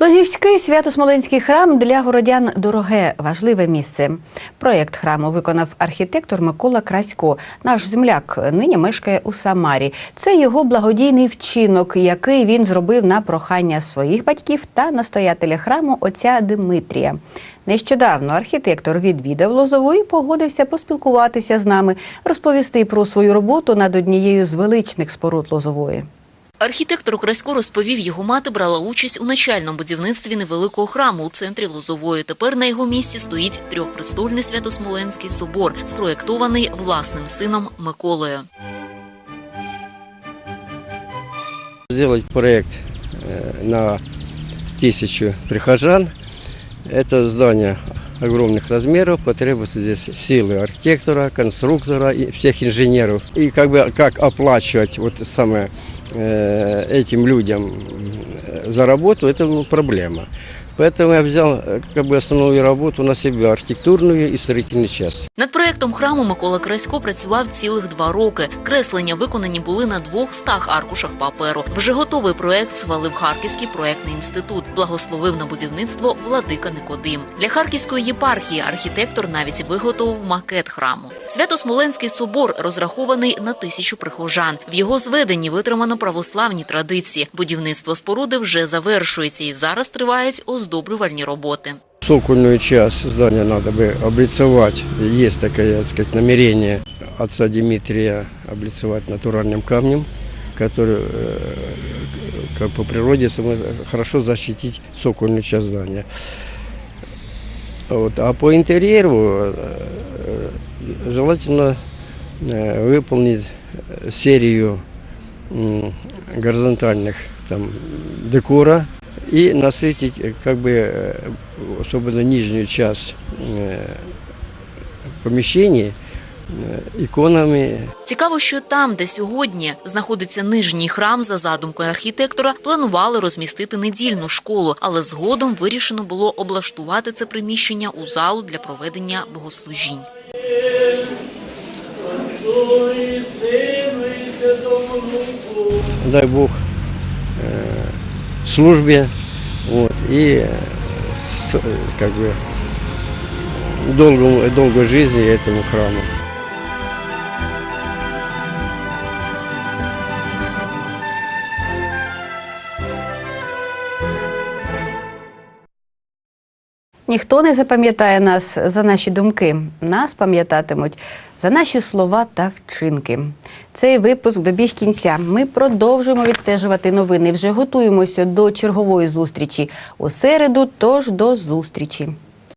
Лозівський свято-смоленський храм для городян дороге, важливе місце. Проєкт храму виконав архітектор Микола Красько. Наш земляк нині мешкає у Самарі. Це його благодійний вчинок, який він зробив на прохання своїх батьків та настоятеля храму отця Димитрія. Нещодавно архітектор відвідав Лозову і погодився поспілкуватися з нами, розповісти про свою роботу над однією з величних споруд Лозової. Архітектор Красько розповів, його мати брала участь у начальному будівництві невеликого храму у центрі Лозової. Тепер на його місці стоїть трьохпрестольний Свято-Смоленський собор, спроєктований власним сином Миколою. Сделать проект э, на тысячу прихожан. Это здание огромных размеров, потребуется здесь силы архитектора, конструктора и всех инженеров. И как бы как оплачивать вот самое э, этим людям э, за работу, это ну, проблема. Поэтому я взял э, как бы основную работу на себя, архитектурную и строительный час. Над проєктом храму Микола Красько працював цілих два роки. Креслення виконані були на двох стах аркушах паперу. Вже готовий проєкт схвалив Харківський проєктний інститут. Благословив на будівництво владика Никодим. Для Харківської єпархії архітектор навіть виготовив макет храму. Свято-Смоленський собор розрахований на тисячу прихожан. В його зведенні витримано православні традиції. Будівництво споруди вже завершується і зараз тривають Оздоблювальні роботи. Цокольную часть здания надо бы облицевать. Есть такое, так сказать, намерение отца Дмитрия облицевать натуральным камнем, который как по природе хорошо защитить цокольную часть здания. Вот. А по интерьеру желательно выполнить серию горизонтальных там, декора и насытить э, как бы э, особенно нижнюю часть э, помещений э, иконами Цікаво, що там, де сьогодні знаходиться нижній храм, за задумкою архітектора, планували розмістити недільну школу, але згодом вирішено було облаштувати це приміщення у залу для проведення богослужінь. дай Бог э, службе вот, и э, с- э, как бы долгому, долгой жизни этому храму. Ніхто не запам'ятає нас за наші думки. Нас пам'ятатимуть за наші слова та вчинки. Цей випуск добіг кінця. Ми продовжуємо відстежувати новини. Вже готуємося до чергової зустрічі у середу. Тож до зустрічі.